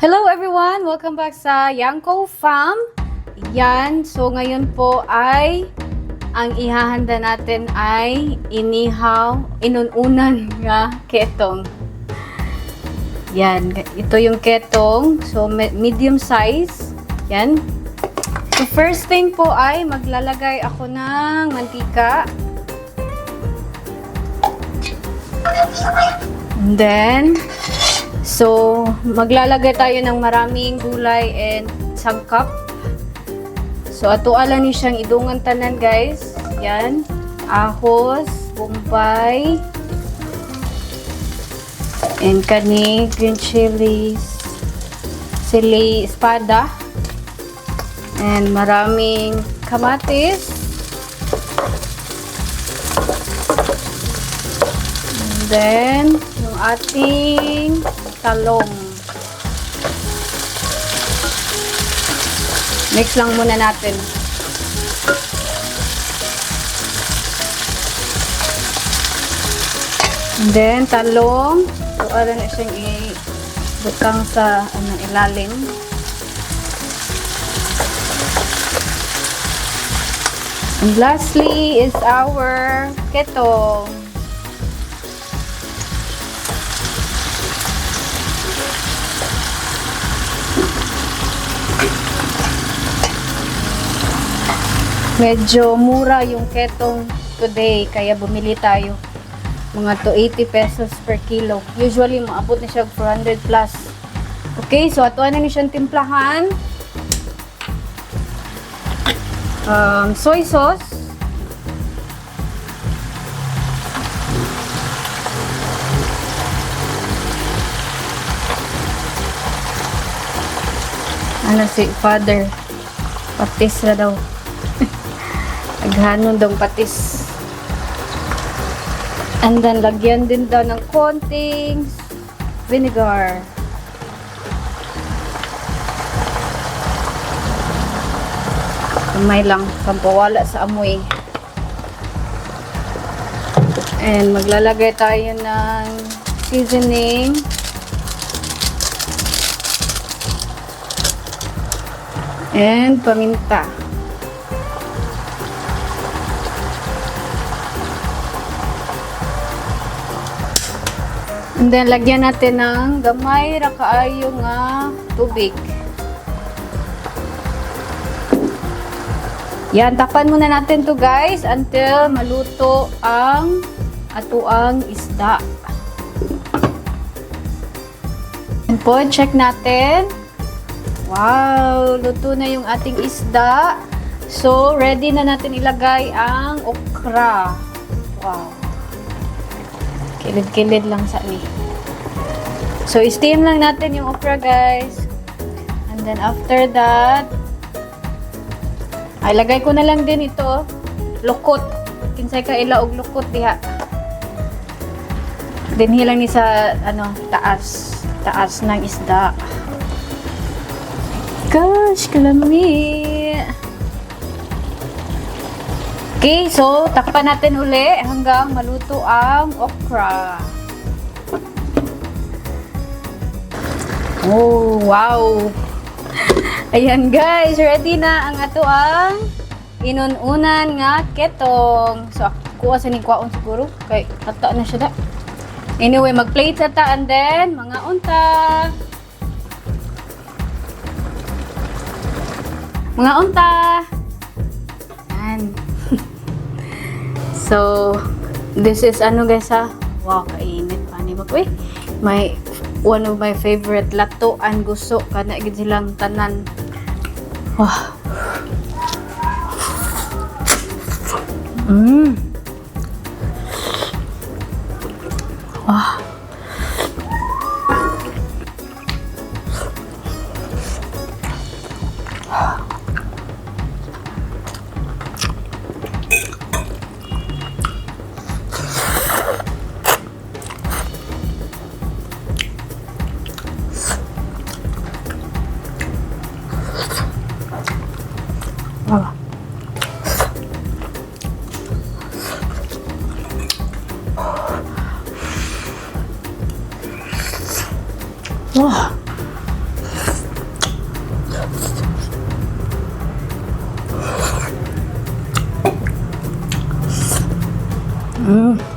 Hello everyone! Welcome back sa Yanko Farm. Yan, so ngayon po ay ang ihahanda natin ay inihaw, inununan nga ketong. Yan, ito yung ketong. So me- medium size. Yan. So first thing po ay maglalagay ako ng mantika. And then, So, maglalagay tayo ng maraming gulay and sangkap. So, ato lang ni siyang idungan tanan, guys. Yan. Ahos, bombay, and kani green chilies, sili espada, and maraming kamatis. And then, yung ating talong. Mix lang muna natin. And then, talong. So, ano na siyang ibutang sa ano, ilalim. And lastly is our ketong. Medyo mura yung ketong today, kaya bumili tayo. Mga 280 pesos per kilo. Usually, maabot na siya 400 plus. Okay, so ato na ni siyang timplahan. Um, soy sauce. Ano si father? Patis na daw. Naghanon daw patis. And then, lagyan din daw ng konting vinegar. Kamay lang, kampawala sa amoy. And maglalagay tayo ng seasoning. And paminta. And then, lagyan natin ng gamay ra kaayo nga tubig. Yan, tapan muna natin to guys until maluto ang atuang isda. And po, check natin. Wow, luto na yung ating isda. So, ready na natin ilagay ang okra. Wow. Kilid-kilid lang sa ni. So, steam lang natin yung okra, guys. And then, after that, ay, lagay ko na lang din ito. Lukot. Kinsay ka ilaog lukot diha. Dinhi lang ni sa, ano, taas. Taas ng isda. Gosh, kalami. Okay, so takpan natin uli hanggang maluto ang okra. Oh, wow. Ayan guys, ready na ang ato ang inununan nga ketong. So, kuha sa ni kwaon siguro. Kay, ata na siya da. Anyway, mag-plate sa ta and then, mga unta. Mga unta. Yan. So, this is ano guys ha? Wow, kainit pa ni ba ko eh. My, one of my favorite lato ang gusto. Kana gid silang tanan. Wow. Mmm. Wow. 아. 와. 음.